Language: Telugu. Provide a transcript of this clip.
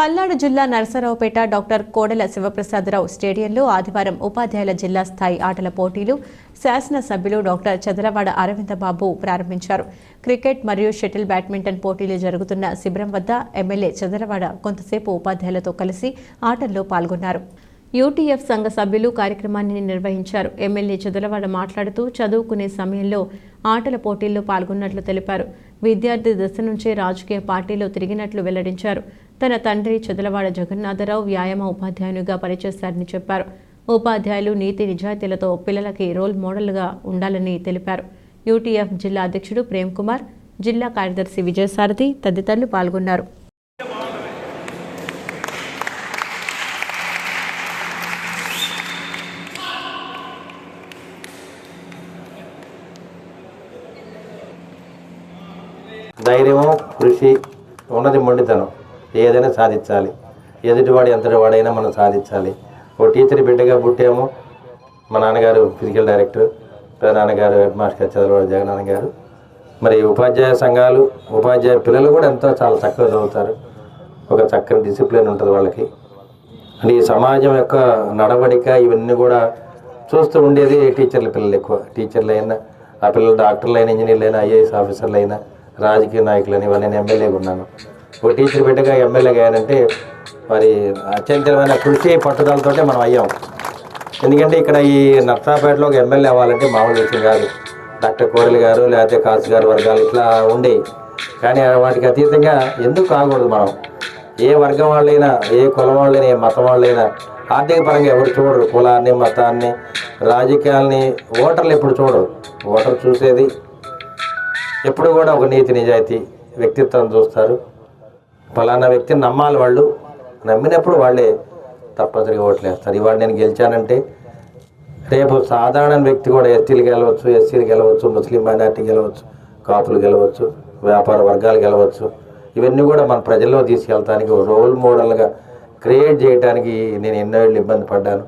పల్నాడు జిల్లా నరసరావుపేట డాక్టర్ కోడెల శివప్రసాదరావు స్టేడియంలో ఆదివారం ఉపాధ్యాయుల జిల్లా స్థాయి ఆటల పోటీలు శాసనసభ్యులు డాక్టర్ చదలవాడ అరవిందబాబు ప్రారంభించారు. క్రికెట్ మరియు షటిల్ బ్యాడ్మింటన్ పోటీలు జరుగుతున్న శిబిరం వద్ద ఎమ్మెల్యే చదలవాడ కొంతసేపు ఉపాధ్యాయులతో కలిసి ఆటల్లో పాల్గొన్నారు. యూటీఎఫ్ సంఘ సభ్యులు కార్యక్రమాన్ని నిర్వహించారు. ఎమ్మెల్యే చదలవాడ మాట్లాడుతూ చదువుకునే సమయంలో ఆటల పోటీల్లో పాల్గొన్నట్లు తెలిపారు. విద్యార్థి దశ నుంచే రాజకీయ పార్టీలో తిరిగినట్లు వెల్లడించారు. తన తండ్రి చదలవాడ జగన్నాథరావు వ్యాయామ ఉపాధ్యాయునిగా పనిచేశారని చెప్పారు. ఉపాధ్యాయులు నీతి నిజాయితీలతో పిల్లలకి రోల్ మోడల్గా ఉండాలని తెలిపారు. యూటీఎఫ్ జిల్లా అధ్యక్షుడు ప్రేమ్ కుమార్ జిల్లా కార్యదర్శి విజయసారథి తదితరులు పాల్గొన్నారు. ధైర్యము కృషి ఉన్నది మొండితనం. ఏదైనా సాధించాలి. ఎదుటివాడు ఎంతటి వాడైనా మనం సాధించాలి. ఓ టీచర్ బిడ్డగా పుట్టాము. మా నాన్నగారు ఫిజికల్ డైరెక్టర్ నాన్నగారు హెడ్ మాస్టర్ చదవవాడు జగనాన్న గారు. మరి ఉపాధ్యాయ సంఘాలు ఉపాధ్యాయ పిల్లలు కూడా ఎంతో చాలా చక్కగా చదువుతారు. ఒక చక్కని డిసిప్లిన్ ఉంటుంది వాళ్ళకి. అంటే ఈ సమాజం యొక్క నడవడిక ఇవన్నీ కూడా చూస్తూ ఉండేది టీచర్ల పిల్లలు ఎక్కువ. టీచర్లు అయినా ఆ పిల్లలు డాక్టర్లు అయినా ఇంజనీర్లు అయినా ఐఏఎస్ ఆఫీసర్లు అయినా రాజకీయ నాయకులని ఇవన్నీ నేను ఎమ్మెల్యేగా ఉన్నాను. ఒక టీచర్ బిడ్డగా ఎమ్మెల్యేగా అయ్యానంటే మరి అత్యంతమైన కృషి పట్టుదలతోటే మనం అయ్యాం. ఎందుకంటే ఇక్కడ ఈ నర్సాపేటలో ఒక ఎమ్మెల్యే అవ్వాలంటే మామూలు విషయం కాదు. డాక్టర్ కోరలి గారు లేకపోతే కాసు గారు వర్గాలు ఇట్లా ఉండే. కానీ వాటికి అతీతంగా ఎందుకు కాకూడదు మనం? ఏ వర్గం వాళ్ళైనా ఏ కులం వాళ్ళైనా ఏ మతం వాళ్ళైనా ఆర్థిక పరంగా ఎవరు చూడరు. కులాన్ని మతాన్ని రాజకీయాల్ని ఓటర్లు ఎప్పుడు చూడరు. ఓటర్ చూసేది ఎప్పుడు కూడా ఒక నీతి నిజాయితీ వ్యక్తిత్వం చూస్తారు. ఫలానా వ్యక్తిని నమ్మాలి వాళ్ళు. నమ్మినప్పుడు వాళ్ళే తప్పనిసరిగా ఓట్లు వేస్తారు. ఇవాళ నేను గెలిచానంటే రేపు సాధారణ వ్యక్తి కూడా ఎస్టీలు గెలవచ్చు ఎస్సీలు గెలవచ్చు ముస్లిం మైనార్టీ గెలవచ్చు కాపులు గెలవచ్చు వ్యాపార వర్గాలు గెలవచ్చు. ఇవన్నీ కూడా మన ప్రజల్లో తీసుకెళ్తానికి రోల్ మోడల్గా క్రియేట్ చేయడానికి నేను ఎన్నో ఇబ్బంది పడ్డాను.